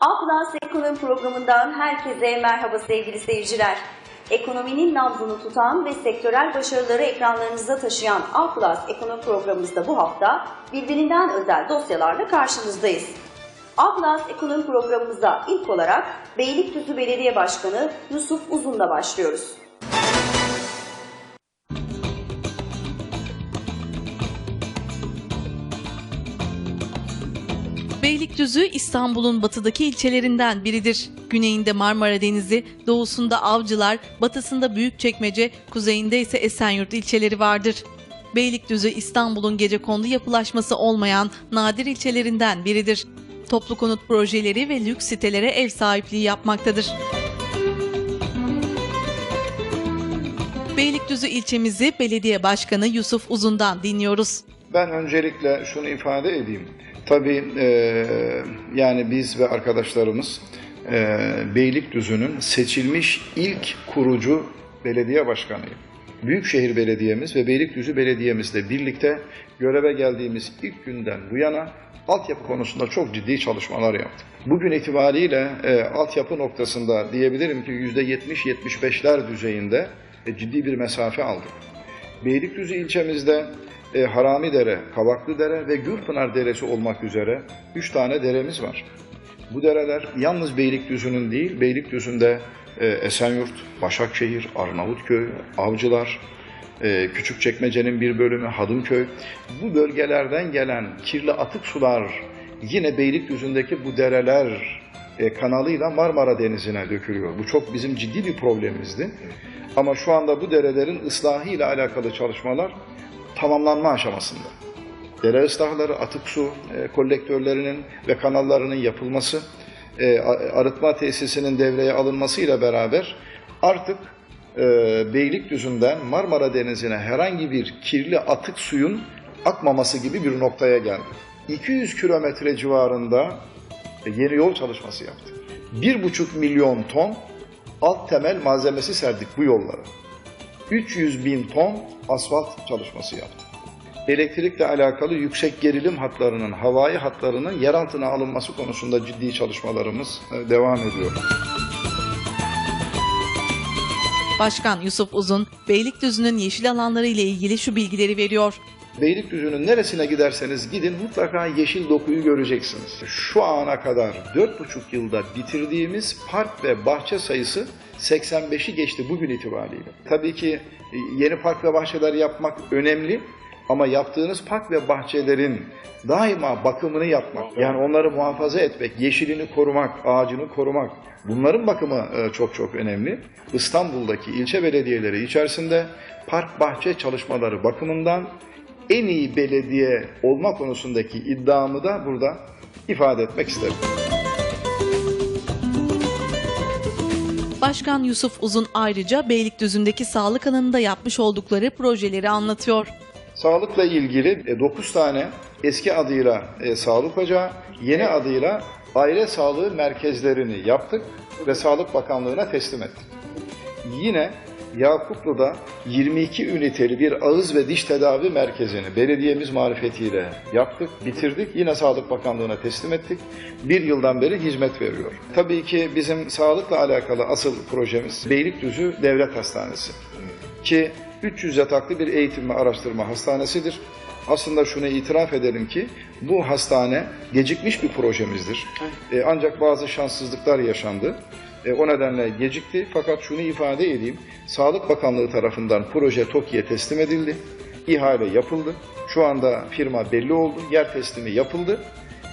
Ablas Ekonomi programından herkese merhaba sevgili seyirciler. Ekonominin nabzını tutan ve sektörel başarıları ekranlarınızda taşıyan Ablas Ekonomi programımızda bu hafta birbirinden özel dosyalarla karşınızdayız. Ablas Ekonomi programımıza ilk olarak Beylikdüzü Belediye Başkanı Yusuf Uzun'la başlıyoruz. Beylikdüzü İstanbul'un batıdaki ilçelerinden biridir. Güneyinde Marmara Denizi, doğusunda Avcılar, batısında Büyükçekmece, kuzeyinde ise Esenyurt ilçeleri vardır. Beylikdüzü İstanbul'un gecekondu yapılaşması olmayan nadir ilçelerinden biridir. Toplu konut projeleri ve lüks sitelere ev sahipliği yapmaktadır. Beylikdüzü ilçemizi belediye başkanı Yusuf Uzun'dan dinliyoruz. Ben öncelikle şunu ifade edeyim. Tabii e, yani biz ve arkadaşlarımız e, Beylikdüzü'nün seçilmiş ilk kurucu belediye başkanıyım. Büyükşehir Belediyemiz ve Beylikdüzü Belediye'mizle birlikte göreve geldiğimiz ilk günden bu yana altyapı konusunda çok ciddi çalışmalar yaptık. Bugün itibariyle e, altyapı noktasında diyebilirim ki %70-75'ler düzeyinde e, ciddi bir mesafe aldık. Beylikdüzü ilçemizde e, Haramidere, Kavaklıdere ve Gürpınar Deresi olmak üzere 3 tane deremiz var. Bu dereler yalnız Beylikdüzü'nün değil, Beylikdüzü'nde e, Esenyurt, Başakşehir, Arnavutköy, Avcılar, e, Küçükçekmece'nin bir bölümü Hadımköy. Bu bölgelerden gelen kirli atık sular yine Beylikdüzü'ndeki bu dereler e, kanalıyla Marmara Denizi'ne dökülüyor. Bu çok bizim ciddi bir problemimizdi. Ama şu anda bu derelerin ıslahı ile alakalı çalışmalar tamamlanma aşamasında. Dere ıslahları, atık su e, kolektörlerinin ve kanallarının yapılması, e, arıtma tesisinin devreye alınmasıyla beraber artık e, Beylikdüzü'nden Marmara Denizi'ne herhangi bir kirli atık suyun akmaması gibi bir noktaya geldi. 200 kilometre civarında e, yeni yol çalışması yaptık. 1,5 milyon ton alt temel malzemesi serdik bu yollara. 300 bin ton asfalt çalışması yaptık. Elektrikle alakalı yüksek gerilim hatlarının, havai hatlarının yer altına alınması konusunda ciddi çalışmalarımız e, devam ediyor. Başkan Yusuf Uzun, Beylikdüzü'nün yeşil alanları ile ilgili şu bilgileri veriyor. Beylikdüzü'nün neresine giderseniz gidin mutlaka yeşil dokuyu göreceksiniz. Şu ana kadar 4,5 yılda bitirdiğimiz park ve bahçe sayısı 85'i geçti bugün itibariyle. Tabii ki e, yeni park ve bahçeler yapmak önemli ama yaptığınız park ve bahçelerin daima bakımını yapmak, yani onları muhafaza etmek, yeşilini korumak, ağacını korumak, bunların bakımı e, çok çok önemli. İstanbul'daki ilçe belediyeleri içerisinde park bahçe çalışmaları bakımından en iyi belediye olma konusundaki iddiamı da burada ifade etmek isterim. Başkan Yusuf Uzun ayrıca Beylikdüzü'ndeki sağlık alanında yapmış oldukları projeleri anlatıyor. Sağlıkla ilgili 9 tane eski adıyla e, sağlık ocağı, yeni adıyla aile sağlığı merkezlerini yaptık ve Sağlık Bakanlığı'na teslim ettik. Yine Yakuplu'da 22 üniteli bir ağız ve diş tedavi merkezini belediyemiz marifetiyle yaptık, bitirdik. Yine Sağlık Bakanlığı'na teslim ettik. Bir yıldan beri hizmet veriyor. Tabii ki bizim sağlıkla alakalı asıl projemiz Beylikdüzü Devlet Hastanesi. Ki 300 yataklı bir eğitim ve araştırma hastanesidir. Aslında şunu itiraf edelim ki bu hastane gecikmiş bir projemizdir. E, ancak bazı şanssızlıklar yaşandı. E, o nedenle gecikti fakat şunu ifade edeyim. Sağlık Bakanlığı tarafından proje TOKİ'ye teslim edildi. İhale yapıldı. Şu anda firma belli oldu. Yer teslimi yapıldı.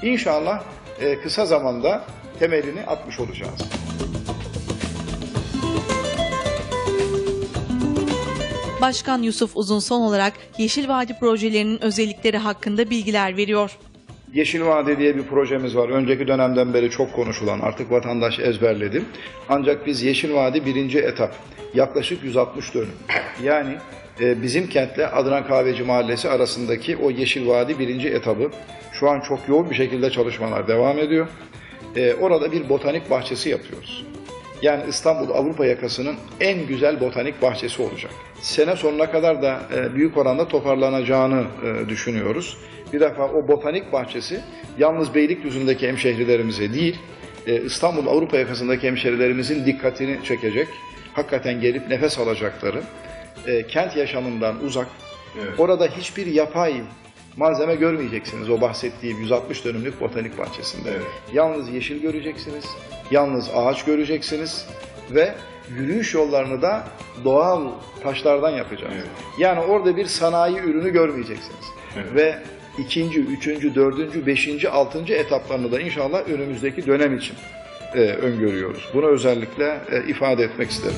İnşallah e, kısa zamanda temelini atmış olacağız. Başkan Yusuf Uzun son olarak Yeşil Vadi projelerinin özellikleri hakkında bilgiler veriyor. Yeşil Vade diye bir projemiz var. Önceki dönemden beri çok konuşulan, artık vatandaş ezberledi. Ancak biz Yeşil Vadi birinci etap, yaklaşık 160 dönüm. Yani e, bizim kentle Adnan Kahveci Mahallesi arasındaki o Yeşil Vadi birinci etabı şu an çok yoğun bir şekilde çalışmalar devam ediyor. E, orada bir botanik bahçesi yapıyoruz. Yani İstanbul Avrupa yakasının en güzel botanik bahçesi olacak. Sene sonuna kadar da e, büyük oranda toparlanacağını e, düşünüyoruz. Bir defa o botanik bahçesi yalnız Beylikdüzü'ndeki hemşehrilerimize değil, e, İstanbul Avrupa yakasındaki hemşerilerimizin dikkatini çekecek. Hakikaten gelip nefes alacakları, e, kent yaşamından uzak, orada hiçbir yapay malzeme görmeyeceksiniz o bahsettiğim 160 dönümlük botanik bahçesinde. Yalnız yeşil göreceksiniz, yalnız ağaç göreceksiniz ve yürüyüş yollarını da doğal taşlardan yapacağız. Yani orada bir sanayi ürünü görmeyeceksiniz. Ve ikinci, üçüncü, dördüncü, beşinci, altıncı etaplarını da inşallah önümüzdeki dönem için e, öngörüyoruz. Bunu özellikle e, ifade etmek isterim.